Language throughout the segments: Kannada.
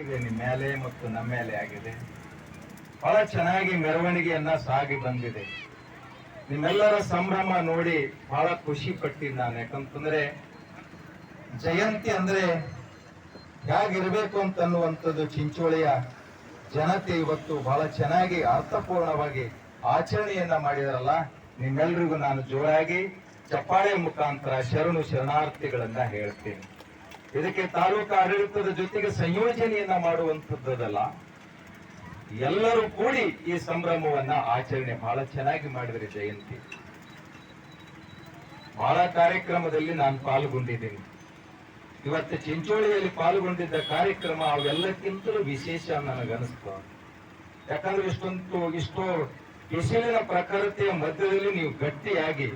ಇದೆ ನಿಮ್ಮ ಮೇಲೆ ಮತ್ತು ನಮ್ಮ ಮೇಲೆ ಆಗಿದೆ. ಬಹಳ ಚೆನ್ನಾಗಿ ಮೆರವಣಿಗೆಯನ್ನ ಸಾಗಿ ಬಂದಿದೆ. ನಿಮ್ಮೆಲ್ಲರ ಸಂಭ್ರಮ ನೋಡಿ ಬಹಳ ಖುಷಿ ಪಟ್ಟಿದ್ದು ನಾನು. ಯಾಕಂತಂದ್ರೆ ಜಯಂತಿ ಅಂದ್ರೆ ಹೇಗಿರ್ಬೇಕು ಅಂತನ್ನುವಂಥದ್ದು ಚಿಂಚೋಳಿಯ ಜನತೆ ಇವತ್ತು ಬಹಳ ಚೆನ್ನಾಗಿ ಅರ್ಥಪೂರ್ಣವಾಗಿ ಆಚರಣೆಯನ್ನ ಮಾಡಿದಾರಲ್ಲ. ನಿಮ್ಮೆಲ್ರಿಗೂ ನಾನು ಜೋರಾಗಿ ಚಪ್ಪಾಳೆ ಮುಖಾಂತರ ಶರಣು ಶರಣಾರ್ಥಿಗಳನ್ನ ಹೇಳ್ತೀನಿ. ಇದಕ್ಕೆ ತಾಲೂಕು ಆಡಳಿತದ ಜೊತೆಗೆ ಸಂಯೋಜನೆಯನ್ನ ಮಾಡುವಂಥದ್ದಲ್ಲ ಎಲ್ಲರೂ ಕೂಡಿ ಈ ಸಂಭ್ರಮವನ್ನ ಆಚರಣೆ ಬಹಳ ಚೆನ್ನಾಗಿ ಮಾಡಿದರೆ ಜಯಂತಿ. ಬಹಳ ಕಾರ್ಯಕ್ರಮದಲ್ಲಿ ನಾನು ಪಾಲ್ಗೊಂಡಿದ್ದೀನಿ. ಇವತ್ತು ಚಿಂಚೋಳಿಯಲ್ಲಿ ಪಾಲ್ಗೊಂಡಿದ್ದ ಕಾರ್ಯಕ್ರಮ ಅವೆಲ್ಲಕ್ಕಿಂತಲೂ ವಿಶೇಷ ನನಗನ್ನಿಸ್ತು. ಯಾಕಂದ್ರೆ ಇಷ್ಟೊಂದು, ಇಷ್ಟೋ ಬಿಸಿಲಿನ ಪ್ರಖರತೆಯ ಮಧ್ಯದಲ್ಲಿ ನೀವು ಗಟ್ಟಿಯಾಗಿ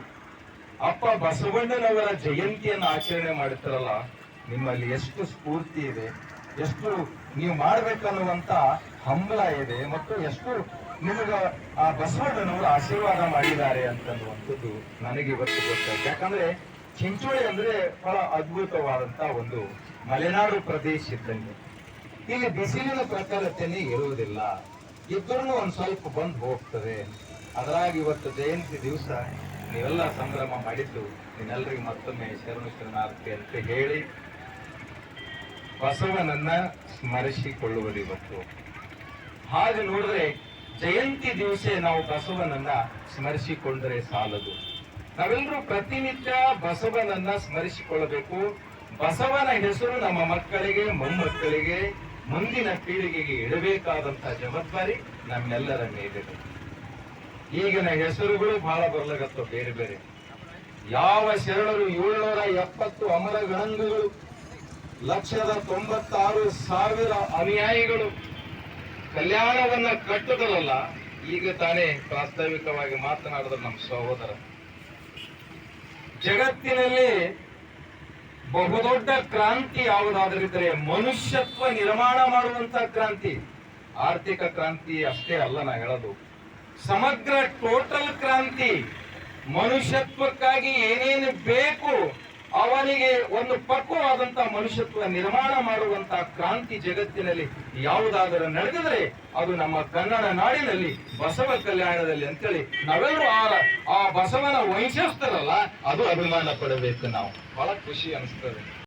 ಅಪ್ಪ ಬಸವಣ್ಣನವರ ಜಯಂತಿಯನ್ನು ಆಚರಣೆ ಮಾಡ್ತಾರಲ್ಲ ನಿಮ್ಮಲ್ಲಿ ಎಷ್ಟು ಸ್ಫೂರ್ತಿ ಇದೆ, ಎಷ್ಟು ನೀವು ಮಾಡ್ಬೇಕನ್ನುವಂತ ಹಂಬಲ ಇದೆ ಮತ್ತು ಎಷ್ಟು ನಿಮಗ ಆ ಬಸವಣ್ಣನವರು ಆಶೀರ್ವಾದ ಮಾಡಿದ್ದಾರೆ ಅಂತನ್ನುವಂಥದ್ದು ನನಗೆ ಇವತ್ತು ಗೊತ್ತಾಯ್ತು. ಯಾಕಂದ್ರೆ ಚಿಂಚೋಳಿ ಅಂದ್ರೆ ಬಹಳ ಅದ್ಭುತವಾದಂತ ಒಂದು ಮಲೆನಾಡು ಪ್ರದೇಶ ಇದ್ದಂಗೆ. ಇಲ್ಲಿ ಬಿಸಿಲಿನ ಪ್ರಖರತೆನೇ ಇರುವುದಿಲ್ಲ. ಇದ್ರೂ ಒಂದ್ ಸ್ವಲ್ಪ ಬಂದು ಹೋಗ್ತದೆ. ಅದರಾಗಿ ಇವತ್ತು ಜಯಂತಿ ದಿವಸ ನೀವೆಲ್ಲ ಸಂಭ್ರಮ ಮಾಡಿದ್ದು ನಿನ್ನೆಲ್ಲರಿಗೂ ಮತ್ತೊಮ್ಮೆ ಶರಣು ಶರಣಾರ್ಥಿ ಅಂತ ಹೇಳಿ ಬಸವನನ್ನ ಸ್ಮರಿಸಿಕೊಳ್ಳುವುದು ಇವತ್ತು ಹಾಗೆ ನೋಡಿದ್ರೆ ಜಯಂತಿ ದಿವಸ ನಾವು ಬಸವನನ್ನ ಸ್ಮರಿಸಿಕೊಂಡರೆ ಸಾಲದು. ನಾವೆಲ್ಲರೂ ಪ್ರತಿನಿತ್ಯ ಬಸವನನ್ನ ಸ್ಮರಿಸಿಕೊಳ್ಳಬೇಕು. ಬಸವನ ಹೆಸರು ನಮ್ಮ ಮಕ್ಕಳಿಗೆ, ಮೊಮ್ಮಕ್ಕಳಿಗೆ, ಮುಂದಿನ ಪೀಳಿಗೆಗೆ ಇಡಬೇಕಾದಂತಹ ಜವಾಬ್ದಾರಿ ನಮ್ಮೆಲ್ಲರ ಮೇಲಿದೆ. ಈಗಿನ ಹೆಸರುಗಳು ಬಹಳ ಬರಲಗತ್ತೋ ಬೇರೆ ಬೇರೆ. ಯಾವ ಶರಣರು ಏಳ್ನೂರ ಎಪ್ಪತ್ತು ಅಮರ ಗಣಂಗಗಳು ಲಕ್ಷದ ತೊಂಬತ್ತಾರು ಸಾವಿರ ಅನುಯಾಯಿಗಳು ಕಲ್ಯಾಣವನ್ನ ಕಟ್ಟುದಲ್ಲ ಈಗ ತಾನೇ ಪ್ರಾಸ್ತಾವಿಕವಾಗಿ ಮಾತನಾಡಿದ್ರು ನಮ್ಮ ಸಹೋದರ. ಜಗತ್ತಿನಲ್ಲಿ ಬಹುದೊಡ್ಡ ಕ್ರಾಂತಿ ಯಾವುದಾದ್ರಿದ್ರೆ ಮನುಷ್ಯತ್ವ ನಿರ್ಮಾಣ ಮಾಡುವಂತ ಕ್ರಾಂತಿ. ಆರ್ಥಿಕ ಕ್ರಾಂತಿ ಅಷ್ಟೇ ಅಲ್ಲ ನಾ ಹೇಳೋದು. ಸಮಗ್ರ ಟೋಟಲ್ ಕ್ರಾಂತಿ ಮನುಷ್ಯತ್ವಕ್ಕಾಗಿ ಏನೇನು ಬೇಕು ಅವನಿಗೆ ಒಂದು ಪಕ್ವವಾದಂತ ಮನುಷ್ಯತ್ವ ನಿರ್ಮಾಣ ಮಾಡುವಂತ ಕ್ರಾಂತಿ ಜಗತ್ತಿನಲ್ಲಿ ಯಾವುದಾದರೂ ನಡೆದಿದ್ರೆ ಅದು ನಮ್ಮ ಕನ್ನಡ ನಾಡಿನಲ್ಲಿ ಬಸವ ಕಲ್ಯಾಣದಲ್ಲಿ ಅಂತೇಳಿ ನಾವೆಲ್ಲರೂ ಆ ಬಸವನ ವಂಶಸ್ಥರಲ್ಲ, ಅದು ಅಭಿಮಾನ ಪಡಬೇಕು ನಾವು. ಬಹಳ ಖುಷಿ ಅನಿಸ್ತದೆ.